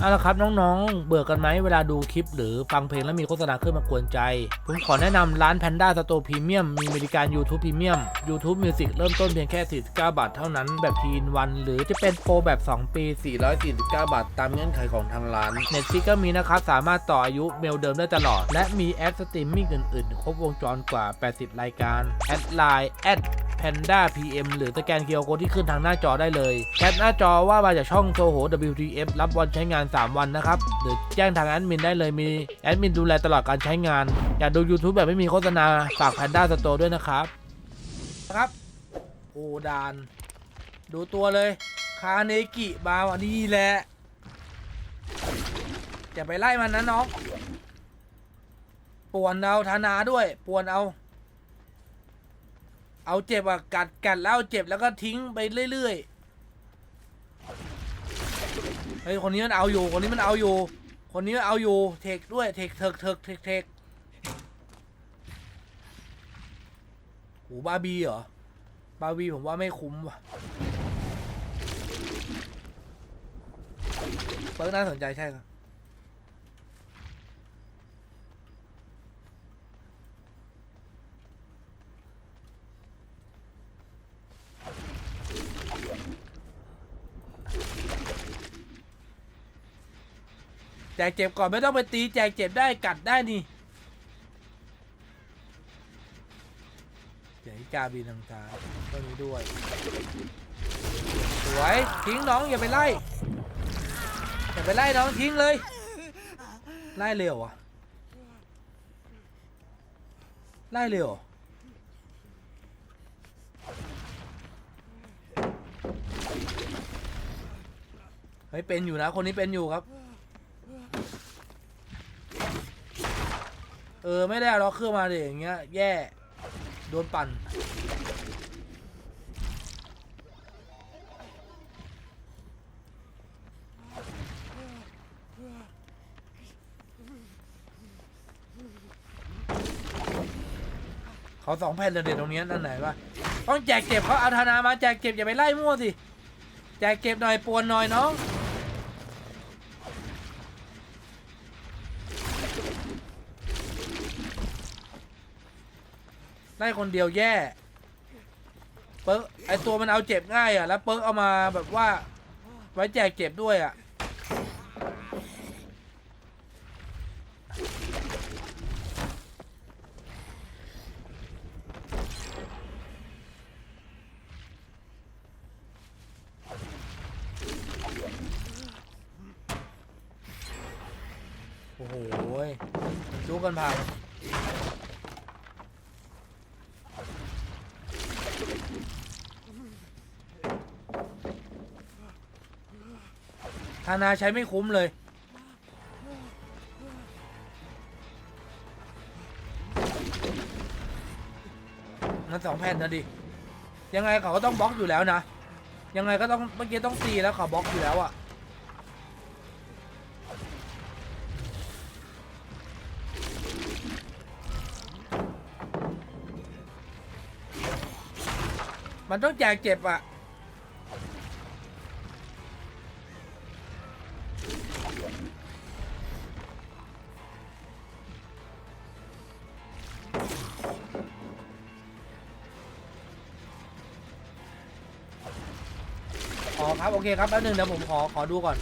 เอาละครับน้องๆ เบื่อกันไหมเวลาดูคลิป หรือฟังเพลงแล้วมีโฆษณาขึ้นมากวนใจ ผมขอแนะนำร้าน Panda Store Premium มีบริการ YouTube Premium YouTube Music เริ่มต้นเพียงแค่ 49 บาทเท่านั้นแบบทีนวัน หรือจะเป็นโปรแบบ 2 ปี 449 บาท ตามเงื่อนไขของทางร้าน Netflix ก็มีนะครับ สามารถต่ออายุเมลเดิมได้ตลอด และมีแอปสตรีมมิ่งอื่นๆ ครบวงจรกว่า 80 รายการแอดไลน์แอด Panda PM หรือสแกนเคอร์โคที่ขึ้นทางหน้าจอได้เลยแคปหน้าจอว่ามาจากช่องโซโห WTF รับวันใช้งาน 3 วันนะครับ หรือแจ้งทางแอดมินได้เลยมีแอดมินดูแลตลอดการใช้งาน อยากดู YouTube แบบไม่มีโฆษณาฝาก Panda Store ด้วยนะครับครับโอดาน ดูตัวเลยคาเนกิมาวันนี้แหละอย่าไปไล่มันนะน้องป่วนเอาธนาด้วยป่วนเอา เอาเจ็บอะกัดกัดแล้วเเจ็บแล้วก็ทิ้งไปเรื่อยๆเฮ้ยคนนี้มันเอาอยู่คนนี้มันเอาอยู่ คนนี้มันเอาอยู่เทคด้วยเทคเทคเทคเทคเทคโหบาบีเหรอบาบีผมว่าไม่คุ้มว่ะเปิร์กน่าสนใจใช่ครับ แจกเจ็บก่อนไม่ต้องไปตีแจกเจ็บได้กัดได้นี่เดี๋ยวกาบินทางซ้ายต้นนี้ด้วย สวยทิ้งน้องอย่าไปไล่อย่าไปไล่น้องทิ้งเลย ไล่เร็วอะไล่เร็วเฮ้ยเป็นอยู่นะคนนี้เป็นอยู่ครับ เออ ไม่ได้เอาล็อกเครื่องมาเลยอย่างเงี้ย แย่ โดนปั่น เขาสองแผ่นเด็ดตรงนี้นั่นไหนวะต้องแจกเก็บเขาเอาธนามาแจกเก็บอย่าไปไล่มั่วสิ แจกเก็บหน่อยปวนหน่อยน้อง ได้คนเดียวแย่ เปิ๊กไอตัวมันเอาเจ็บง่ายอะ แล้วเปิ๊กเอามาแบบว่า ไว้แจกเจ็บด้วยอะ โอ้โหจู้กันพัง ธนาใช้ไม่คุ้มเลย มันสองแผ่นนะดิ ยังไงเขาก็ต้องบล็อกอยู่แล้วนะ ยังไงก็ต้องเมื่อกี้ต้องตีแล้วเขาบล็อกอยู่แล้วอะมันต้องแจกเจ็บอะ ครับโอเคครับแป๊บนึงเดี๋ยวผมขอขอดูก่อน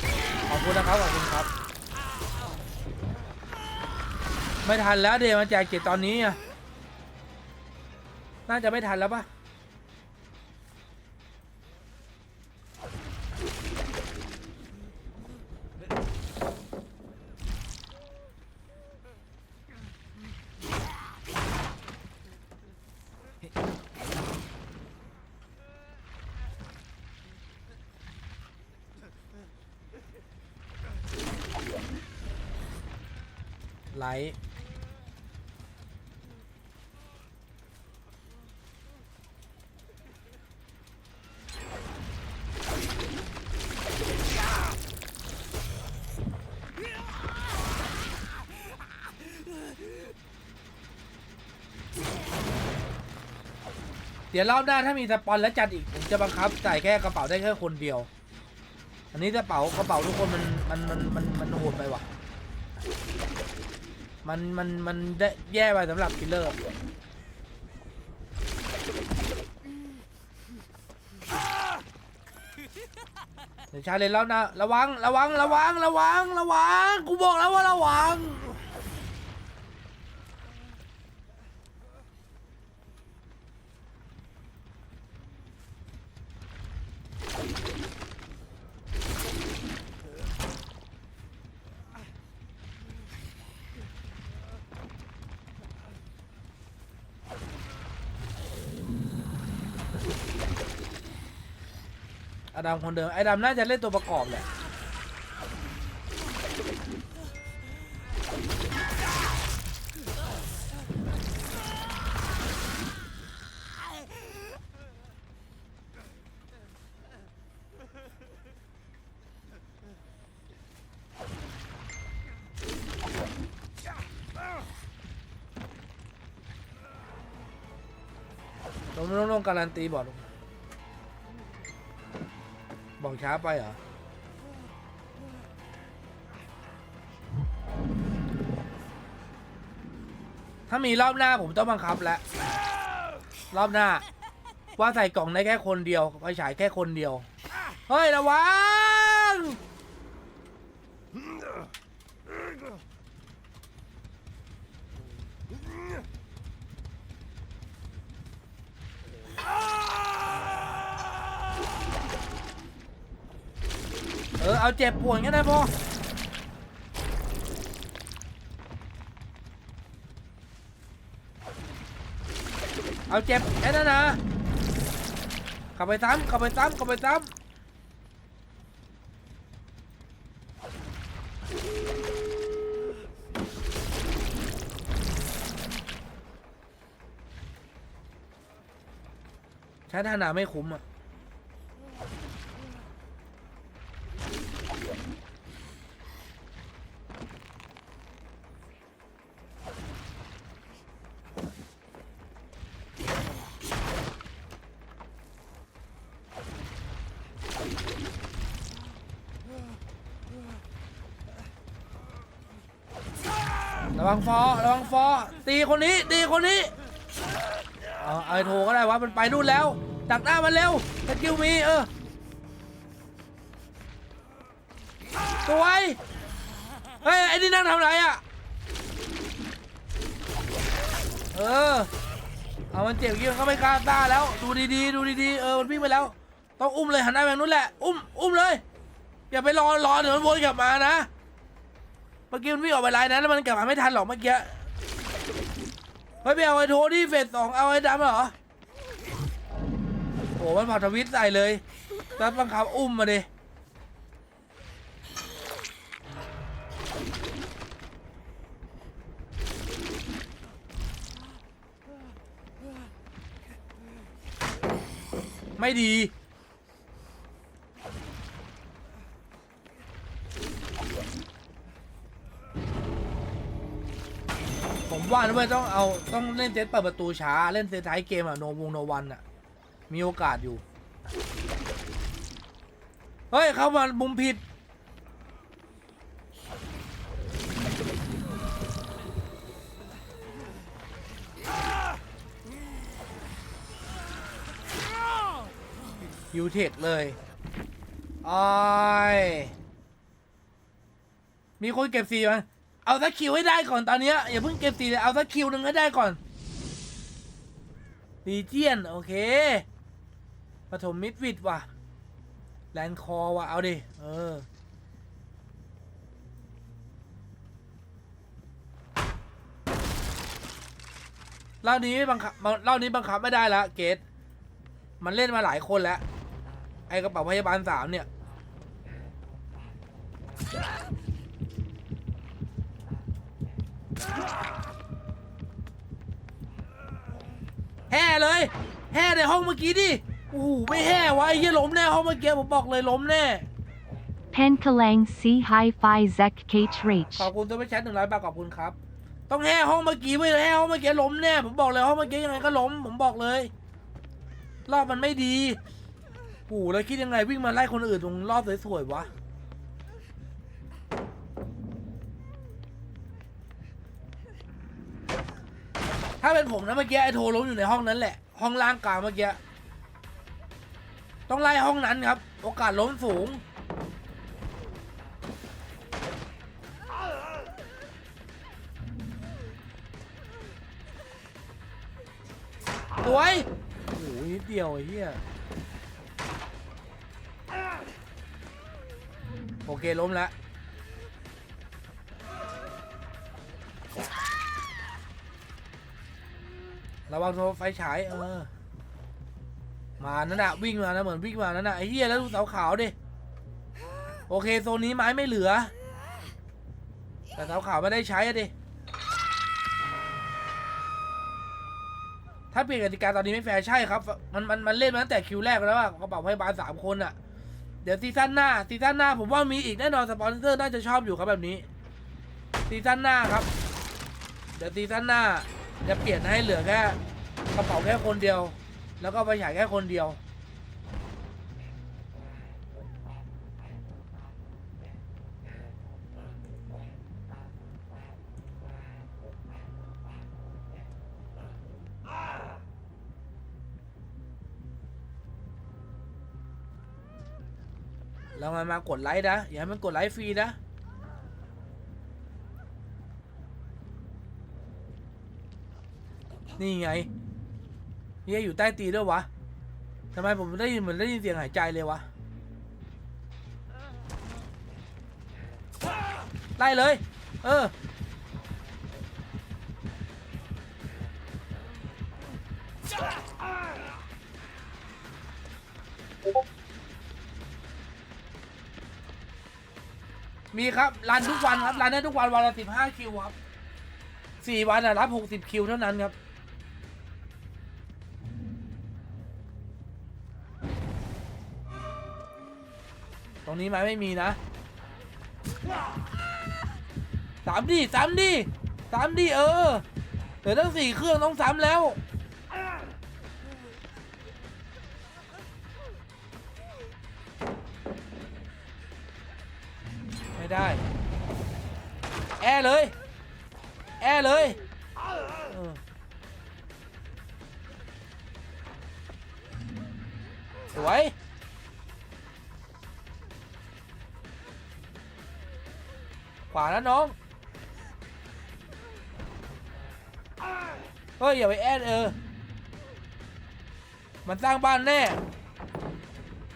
ขอบคุณนะครับขอบคุณครับ ไม่ทันแล้วเดย์มาแจกเกตตอนนี้อะน่าจะไม่ทันแล้วปะ ลท์เดี๋ยวรอบหน้าถ้ามีสปอนแล้วจัดอีกผมจะบังคับใส่แค่กระเป๋าได้แค่คนเดียว อันนี้กระเป๋ากระเป๋าทุกคนมันมันมันมันมันโหดไปว่ะ มันมันมันได้แย่ไปสำหรับคิลเลอร์เดี๋ยวชาเลนแล้วนะระวังระวังระวังระวังระวังกูบอกแล้วว่าระวัง อ ดัมคนเดิม ไอ้ดำน่าจะเล่นตัวประกอบแหละ ลงลงลงการันตีบอกลง บอกช้าไปเหรอถ้ามีรอบหน้าผมต้องบังคับแล้วรอบหน้า ว่าใส่กล่องได้แค่คนเดียวไปฉายแค่คนเดียว เฮ้ย ระวัง ออเอาเจ็บปวดงั้นได้พอเอาเจ็บแค่นั้นนะขับไปซ้ำขับไปซ้ำขับไปซ้ำใช้ท่าหนาไม่คุ้มอะ วังฟอระวังฟอตีคนนี้ตีคนนี้เอาไอ้โทก็ได้วะมันไปนู่นแล้วดักหน้ามันเร็วสกิลมีเออสวยเฮ้ยไอ้นี่นั่งทำไรอะเออเอามันเจ็บยิ่งก็ไม่กล้าต้าแล้ว ดูดีๆดูดีๆเออมันวิ่งไปแล้ว ต้องอุ้มเลยหันหน้าไปนู้นแหละอุ้มอุ้มเลยอย่าไปรอรอเดี๋ยวมันวนกลับมานะ เมื่อกี้มันวิ่งออกไปไลน์นั้นแล้วมันกลับมาไม่ทันหรอกเมื่อกี้เฮ้ยไปเอาไอ้โทนี่เฟสสองเอาไอ้ดำเหรอโอ้มันเผาทวิตใส่เลยแล้วบังคับอุ้มมาดิไม่ดี ว่านะเว้ยต้องเอาต้องเล่นเซตเปิดประตูช้าเล่นเซตท้ายเกมอะโนวงโนวันอะมีโอกาสอยู่ เฮ้ย เข้ามามุมผิด ยูเทคเลยออยมีคนเก็บสีไหม เอาสักคิวให้ได้ก่อนตอนเนี้ยอย่าเพิ่งเก็บสีเลยเอาสักคิวหนึ่งให้ได้ก่อนดีเจียน โอเคปฐมมิดวิดว่ะ แลนคอว่ะ เอาดิ เออ เล่านี้ไม่บังคับเล่านี้บังคับไม่ได้แล้วเกต มันเล่นมาหลายคนแล้ว ไอกระเป๋าพยาบาลสามเนี่ย แห่เลย แห่ในห้องเมื่อกี้ดิโอ้โหไม่แห่วะไอ้เหี้ยล้มแน่ห้องเมื่อกี้ผมบอกเลยล้มแน่ Penkalang si Hi-Fi Zek Kate ข Rach. อบคุณตัวไปแชทหนึ่งร้อยบาทขอบคุณครับ ต้องแห่ห้องเมื่อกี้ไม่แห่ห้องเมื่อกี้ล้มแน่ผมบอกเลยห้องเมื่อกี้ยังไงก็ล้ม ผมบอกเลย รอบมันไม่ดีโอ้โหแล้วคิดยังไงวิ่งมาไล่คนอื่นตรงรอบสวยๆวะ ถ้าเป็นผมนะเมื่อกี้ไอ้โทล้มอยู่ในห้องนั้นแหละ ห้องล่างกลางเมื่อกี้ ต้องไล่ห้องนั้นครับ โอกาสล้มสูง สวย โอ้โหนิดเดียวไอ้เหี้ย โอเคล้มแล้ว ระวังโดนไฟฉายเออ มานั่นน่ะวิ่งมานะเหมือนวิ่งมานั่นน่ะไอ้เหี้ยแล้วดูเสาขาวดิโอเคโซนนี้ไม้ไม่เหลือ แต่เสาขาวไม่ได้ใช้อะดิถ้าเปลี่ยนกติกาตอนนี้ไม่แฟร์ใช่ครับ มันมันมันเล่นมาตั้งแต่คิวแรกแล้วอะกระเป๋าพยาบาลสามคนอะเดี๋ยวซีซั่นหน้าซีซั่นหน้าผมว่ามีอีกแน่นอนสปอนเซอร์น่าจะชอบอยู่ครับแบบนี้ซีซั่นหน้าครับ เดี๋ยวซีซั่นหน้า จะเปลี่ยนให้เหลือแค่กระเป๋าแค่คนเดียว แล้วก็ไปฉายแค่คนเดียวแล้วมันมากดไลค์นะ อย่าให้มันกดไลค์ฟรีนะ นี่ไงเฮียอยู่ใต้ตีนด้วยวะทำไมผมได้ยินเหมือนได้ยินเสียงหายใจเลยวะ ไล่เลย เออ มีครับ รันทุกวันครับ รันได้ทุกวันวันละสิบห้าคิวครับสี่วันอะรับหกสิบคิวเท่านั้นครับ รงนี้ไม้ไม่มีนะสามดีสามดีสามดีเออเหลือตั้งสี่เครื่องต้องสามแล้วไม่ได้ แอเลย แอเลยเออสวย ขวาแล้วน้อง เฮ้ย อย่าไปแอดเออ มันสร้างบ้านแน่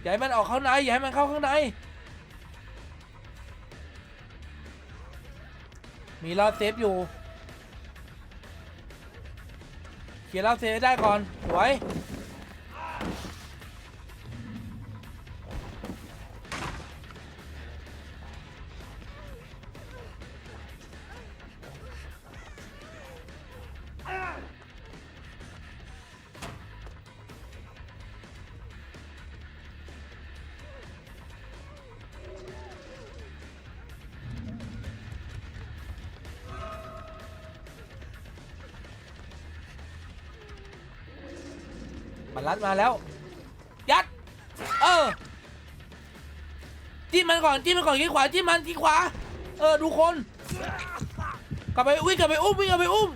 อย่าให้มันออกข้างใน อย่าให้มันเข้าข้างใน มีรอบเซฟอยู่ เคลียร์รอบเซฟได้ก่อนสวย มันรัดมาแล้ว ยัด เออจิ้มมันก่อนจิ้มมันก่อนที่ขวาจิ้มมันที่ขวา เออ ดูคนกลับไปวิ่งกลับไปอุ้มวิ่งกลับไปอุ้ม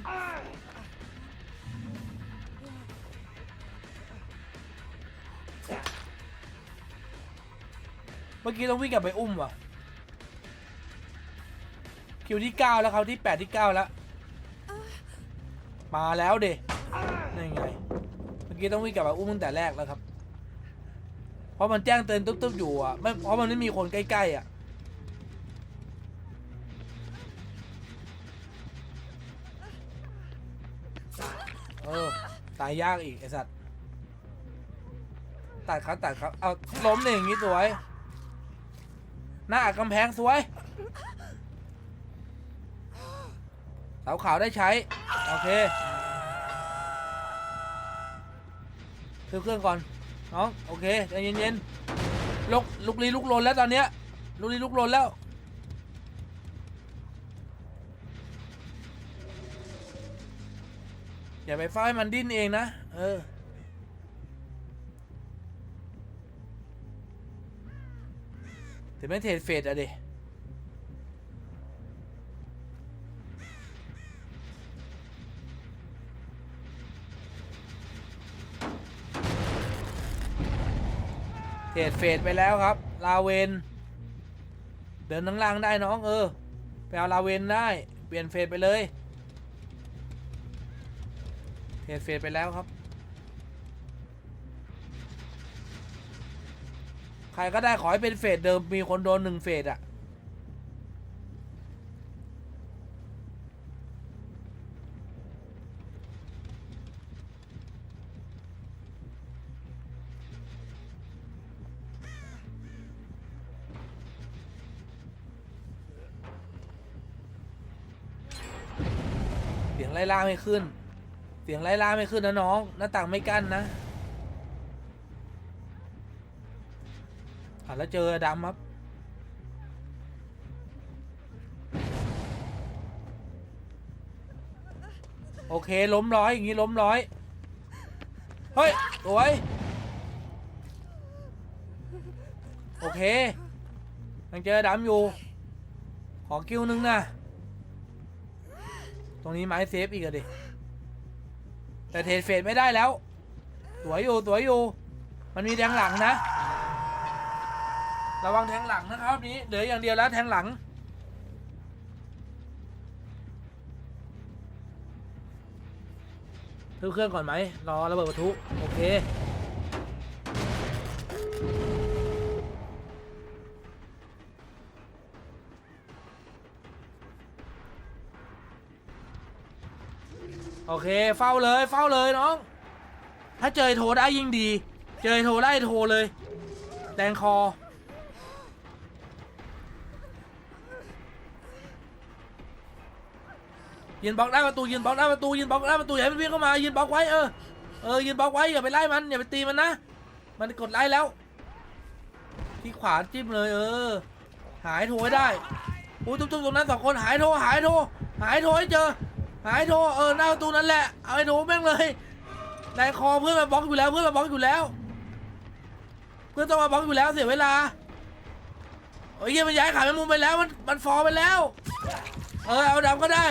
เมื่อกี้ต้องวิ่งกลับไปอุ้มว่ะ คิวที่9แล้วเขาที่8ที่9แล้ว มาแล้วเดนี่ไง กี้ต้องวิ่งกลับมาอุ้มตั้งแต่แรกแล้วครับ เพราะมันแจ้งเตือนตุ๊บๆอยู่อะไม่เพราะมันไม่มีคนใกล้ๆอะเออตายยากอีกไอสัตว์ตัดครับตัดครับเอาล้มหนึ่งอย่างงี้สวย หน้ากำแพงสวยเสาขาวได้ใช้ โอเค ซื้เครื่องก่อนน้องโอเคใจเย็นๆลุกลุกลี้ลุกลนแล้วตอนเนี้ยลุกลี้ลุกลนแล้วอย่าไปฝ้ายมันดิ้นเองนะ เออ ถึงไม่เทรดเฟดอะเดิ เทรดเฟดไปแล้วครับ ลาเวน เดินทั้งล่างได้น้องเออ ไปเอาลาเวนได้ เปลี่ยนเฟดไปเลย เทรดเฟดไปแล้วครับ ใครก็ได้ขอให้เป็นเฟดเดิมมีคนโดนหนึ่งเฟดอะเล่ล่าไม่ขึ้น เสียงไล่ล่าไม่ขึ้นนะน้อง หน้าต่างไม่กั้นนะอะแล้วเจอดำครับโอเคล้มร้อยอย่างนี้ล้มร้อย เฮ้ยสวยโอเคยังเจอดำอยู่ ขอคิวนึงนะ ตรงนี้ไม้เซฟอีกอะดิ แต่เทรดเฟดไม่ได้แล้ว สวยอยู่สวยอยู่ มันมีแดงหลังนะ ระวังแทงหลังนะครับนี้ เหลืออย่างเดียวแล้วแทงหลังทึบเครื่องก่อนไหมรอระเบิดประทุ โอเค โอเค เฝ้าเลย เฝ้าเลยน้อง ถ้าเจอโทรได้ยิ่งดี เจอโทรได้โทรเลย แดงคอ ยืนบล็อกได้ประตู ยืนบล็อกได้ประตู ยืนบล็อกได้ประตูอย่าให้มันวิ่งเข้ามา ยืนบล็อกไว้ เออ เออ ยืนบล็อกไว้ อย่าไปไล่มัน อย่าไปตีมันนะ มันกดไล่แล้ว ที่ขวาจิ้มเลย เออ หายโทรให้ได้อู้ตุ้มๆตรงนั้นสองคน หายโทร หายโทร หายโทรให้เจอ หายโทเออหน้าประตูนั่นแหละเอาไอ้โทแม่งเลยในคอเพื่อนมาบล็อกอยู่แล้วเพื่อนมาบล็อกอยู่แล้ว เพื่อนต้องมาบล็อกอยู่แล้วเสียเวลาโอ้ยเหี้ยมันย้ายขาแมงมุมไปแล้วมันมันฟอไปแล้ว เออเอาดำก็ได้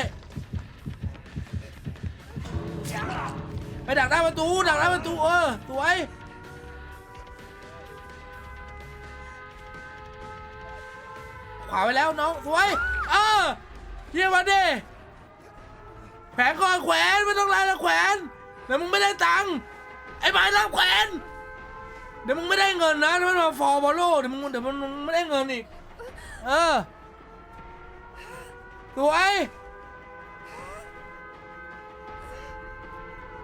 ไปดักหน้าประตูดักหน้าประตูเออสวยขวาไปแล้วน้องสวยเออเยี่ยมมาดิ แขวนก่อนแขวนไม่ต้องไล่ละแขวนเดี๋ยวมึงไม่ได้ตังค์ไอ้ไม้รับแขวนเดี๋ยวมึงไม่ได้เงินนะถ้ามันมาฟอร์บอลโลเดี๋ยวมึงเดี๋ยวมึงไม่ได้เงินอีกเออสวย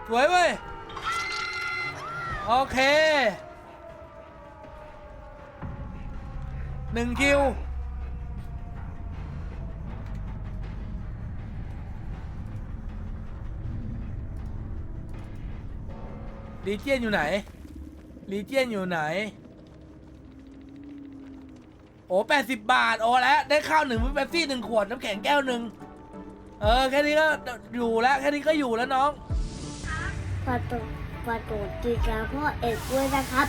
สวยเว้ยโอเคหนึ่งคิว ลีเจียนอยู่ไหนลีเจียนอยู่ไหน โอ้แปดสิบบาท โอ้แล้วได้ข้าวหนึ่งเป๊ปซี่หนึ่งขวด น้ำแข็งแก้วหนึ่งเออ แค่นี้ก็อยู่แล้ว แค่นี้ก็อยู่แล้วน้อง ฝากกดฝากกดติดตามพ่อเอกด้วยนะครับ